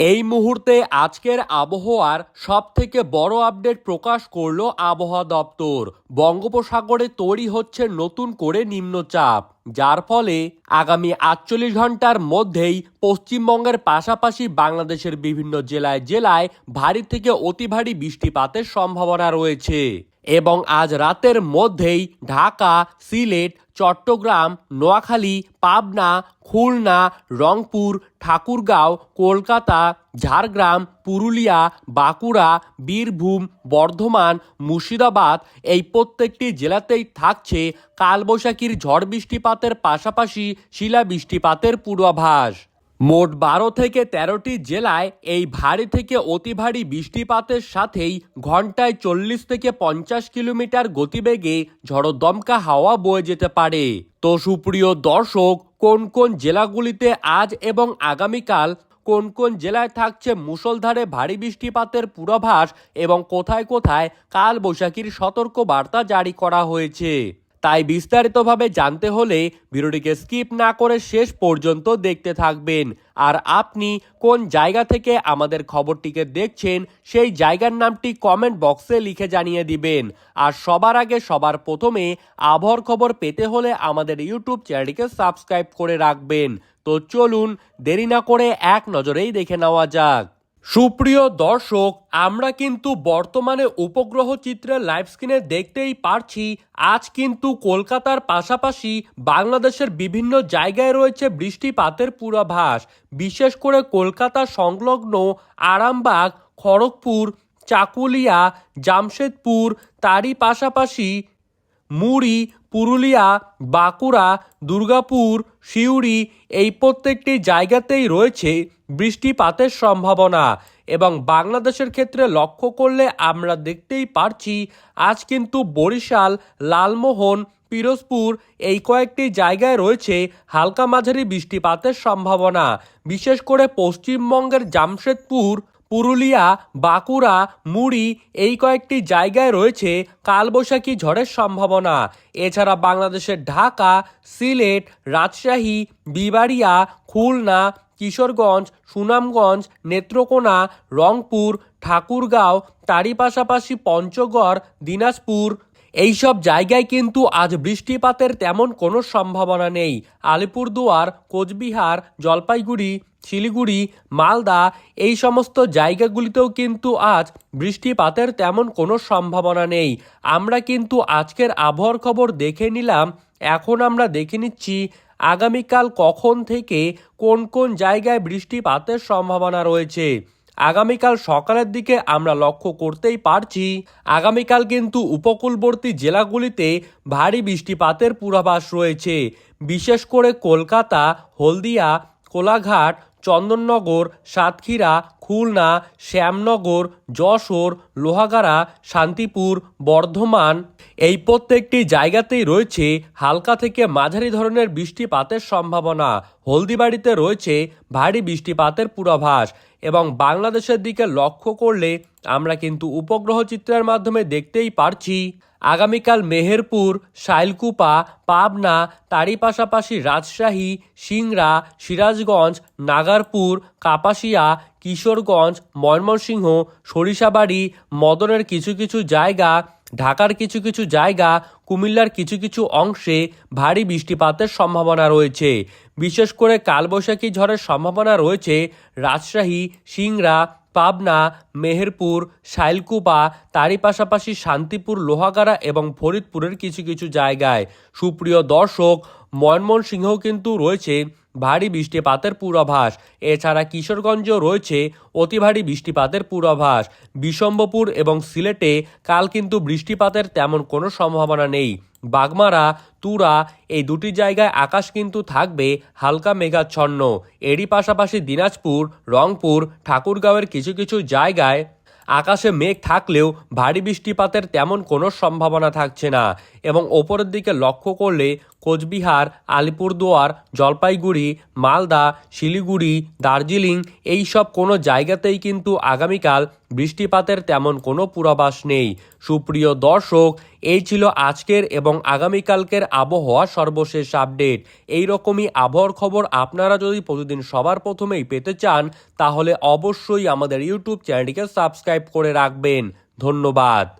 এই মুহূর্তে আজকের আবহাওয়ার সব থেকে বড় আপডেট প্রকাশ করল আবহাওয়া দপ্তর। বঙ্গোপসাগরে তৈরি হচ্ছে নতুন করে নিম্নচাপ, যার ফলে আগামী আটচল্লিশ ঘণ্টার মধ্যেই পশ্চিমবঙ্গের পাশাপাশি বাংলাদেশের বিভিন্ন জেলায় জেলায় ভারী থেকে অতি ভারী বৃষ্টিপাতের সম্ভাবনা রয়েছে। এবং আজ রাতের মধ্যেই ঢাকা, সিলেট, চট্টগ্রাম, নোয়াখালী, পাবনা, খুলনা, রংপুর, ঠাকুরগাঁও, কলকাতা, ঝাড়গ্রাম, পুরুলিয়া, বাঁকুড়া, বীরভূম, বর্ধমান, মুর্শিদাবাদ এই প্রত্যেকটি জেলাতেই থাকছে কালবৈশাখীর ঝড় বৃষ্টিপাতের পাশাপাশি শিলা বৃষ্টিপাতের পূর্বাভাস। মোট বারো থেকে তেরোটি জেলায় এই ভারী থেকে অতি ভারী বৃষ্টিপাতের সাথেই ঘন্টায় চল্লিশ থেকে পঞ্চাশ কিলোমিটার গতিবেগে ঝড়ো দমকা হাওয়া বয়ে যেতে পারে। তো সুপ্রিয় দর্শক, কোন কোন জেলাগুলিতে আজ এবং আগামীকাল কোন কোন জেলায় থাকছে মুষলধারে ভারী বৃষ্টিপাতের পূর্বাভাস এবং কোথায় কোথায় কাল বৈশাখীর সতর্ক বার্তা জারি করা হয়েছে? তাই বিস্তারিতভাবে জানতে হলে ভিডিওটিকে স্কিপ না করে শেষ পর্যন্ত দেখতে থাকবেন। আর আপনি কোন জায়গা থেকে আমাদের খবরটিকে দেখছেন, সেই জায়গার নামটি কমেন্ট বক্সে লিখে জানিয়ে দিবেন। আর সবার আগে সবার প্রথমে আবহাওয়ার খবর পেতে হলে আমাদের ইউটিউব চ্যানেলটিকে সাবস্ক্রাইব করে রাখবেন। তো চলুন, দেরি না করে এক নজরেই দেখে নেওয়া যাক। সুপ্রিয় দর্শক, আমরা কিন্তু বর্তমানে উপগ্রহ চিত্রের লাইভ স্ক্রিনে দেখতেই পারছি, আজ কিন্তু কলকাতার পাশাপাশি বাংলাদেশের বিভিন্ন জায়গায় রয়েছে বৃষ্টিপাতের পূর্বাভাস। বিশেষ করে কলকাতা সংলগ্ন আরামবাগ, খড়গপুর, চাকুলিয়া, জামশেদপুর, তারই পাশাপাশি মুড়ি, পুরুলিয়া, বাঁকুড়া, দুর্গাপুর, সিউড়ি এই প্রত্যেকটি জায়গাতেই রয়েছে বৃষ্টিপাতের সম্ভাবনা এবং বাংলাদেশের ক্ষেত্রে লক্ষ্য করলে আমরা দেখতেই পারছি আজ কিন্তু বরিশাল, লালমোহন, পিরোজপুর এই কয়েকটি জায়গায় রয়েছে হালকা মাঝারি বৃষ্টিপাতের সম্ভাবনা। বিশেষ করে পশ্চিমবঙ্গের জামশেদপুর, পুরুলিয়া, বাঁকুড়া, মুড়ি এই কয়েকটি জায়গায় রয়েছে কালবৈশাখী ঝড়ের সম্ভাবনা। এছাড়া বাংলাদেশের ঢাকা, সিলেট, রাজশাহী, বিবাড়িয়া, খুলনা কিশোরগঞ্জ, সুনামগঞ্জ, নেত্রকোনা, রংপুর, ঠাকুরগাঁও, তারই পাশাপাশি পঞ্চগড়, দিনাজপুর। এইসব জায়গায় কিন্তু আজ বৃষ্টিপাতের তেমন কোনো সম্ভাবনা নেই। আলিপুরদুয়ার, কোচবিহার, জলপাইগুড়ি, শিলিগুড়ি, মালদা এই সমস্ত জায়গাগুলিতেও কিন্তু আজ বৃষ্টিপাতের তেমন কোনো সম্ভাবনা নেই। আমরা কিন্তু আজকের আবহাওয়ার খবর দেখে নিলাম। এখন আমরা দেখে নিচ্ছি আগামীকাল কখন থেকে কোন কোন জায়গায় বৃষ্টিপাতের সম্ভাবনা রয়েছে? আগামীকাল সকালের দিকে আমরা লক্ষ্য করতেই পারছি, আগামীকাল কিন্তু উপকূলবর্তী জেলাগুলিতে ভারী বৃষ্টিপাতের পূর্বাভাস রয়েছে। বিশেষ করে কলকাতা, হলদিয়া, কোলাঘাট, চন্দননগর, সাতক্ষীরা খুলনা, শ্যামনগর, যশোর, লোহাগাড়া, শান্তিপুর, বর্ধমান এই প্রত্যেকটি জায়গাতেই রয়েছে হালকা থেকে মাঝারি ধরনের বৃষ্টিপাতের সম্ভাবনা। হলদিবাড়িতে রয়েছে ভারী বৃষ্টিপাতের পূর্বাভাস এবং বাংলাদেশের দিকে লক্ষ্য করলে আমরা কিন্তু উপগ্রহ চিত্রের মাধ্যমে দেখতেই পারছি। আগামীকাল মেহেরপুর, শাইলকুপা, পাবনা, তারই পাশাপাশি রাজশাহী, সিংড়া, সিরাজগঞ্জ, নাগারপুর, কাপাসিয়া, কিশোরগঞ্জ, ময়মনসিংহ, সরিষাবাড়ি, মদনের কিছু কিছু জায়গা ঢাকার কিছু কিছু জায়গা কুমিল্লার কিছু কিছু অংশে ভারী বৃষ্টিপাতের সম্ভাবনা রয়েছে। বিশেষ করে কালবৈশাখী ঝড়ের সম্ভাবনা রয়েছে রাজশাহী, সিংড়া, পাবনা, মেহেরপুর, শাইলকুপা, তারই পাশাপাশি শান্তিপুর, লোহাগাড়া এবং ফরিদপুরের কিছু কিছু জায়গায়। সুপ্রিয় দর্শক, ময়মনসিংহ কিন্তু রয়েছে ভারী বৃষ্টিপাতের পূর্বাভাস। এছাড়া কিশোরগঞ্জেও রয়েছে অতি ভারী বৃষ্টিপাতের পূর্বাভাস। বিশম্বপুর এবং সিলেটে কাল কিন্তু বৃষ্টিপাতের তেমন কোনো সম্ভাবনা নেই। বাগমারা, তুরা এই দুটি জায়গায় আকাশ কিন্তু থাকবে হালকা মেঘাচ্ছন্ন। এরই পাশাপাশি দিনাজপুর, রংপুর, ঠাকুরগাঁওয়ের কিছু কিছু জায়গায় আকাশে মেঘ থাকলেও ভারী বৃষ্টিপাতের তেমন কোনো সম্ভাবনা থাকছে না। এবং ওপরের দিকে লক্ষ্য করলে কোচবিহার, আলিপুরদুয়ার, জলপাইগুড়ি, মালদা, শিলিগুড়ি, দার্জিলিং এই সব কোনো জায়গাতেই কিন্তু আগামীকাল বৃষ্টিপাতের তেমন কোনো পূর্বাভাস নেই। সুপ্রিয় দর্শক, এই ছিল আজকের এবং আগামীকালকের আবহাওয়া সর্বশেষ আপডেট। এই রকমই আবহাওয়ার খবর আপনারা যদি প্রতিদিন সবার প্রথমেই পেতে চান, তাহলে অবশ্যই আমাদের ইউটিউব চ্যানেলটিকে সাবস্ক্রাইব করে রাখবেন। ধন্যবাদ।